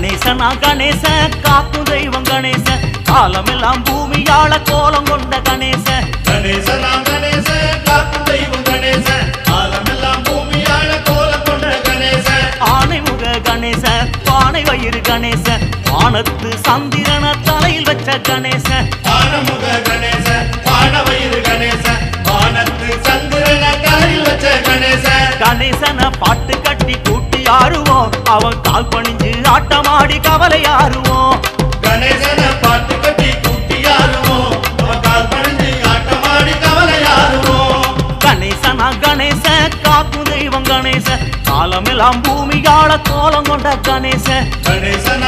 கணேசனா கணேச காக்கும் தெய்வம் கணேச. காலமெல்லாம் பூமியாள கோலம் கொண்ட கணேச. கணேசனா கணேச காக்கும் தெய்வம் கணேச. காலமெல்லாம் பூமியாள கோலம் கொண்ட கணேச. ஆனைமுக கணேச பானை வயிறு கணேச. வானத்து சந்திரன தலையில் வச்ச கணேச. ஆனமுக கணேச பானவயிறு கணேச. வானத்து சந்திரன காலில் வச்ச கணேச. கணேசன பாட்டு கட்டி கூட்டி ஆடுவோம். அவன் கால் பணிஞ்சு ஆட்டமாடி கவலை ஆறுவோம் கணேசன பாட்டு கட்டி குட்டியாருவோம் அவன் கால் பணிஞ்சு ஆட்டமாடி கவலையாருவோம் கணேசனா கணேச காக்கும் தெய்வம் கணேச. காலமெல்லாம் பூமியாள கோலம் கொண்ட கணேச. கணேசனா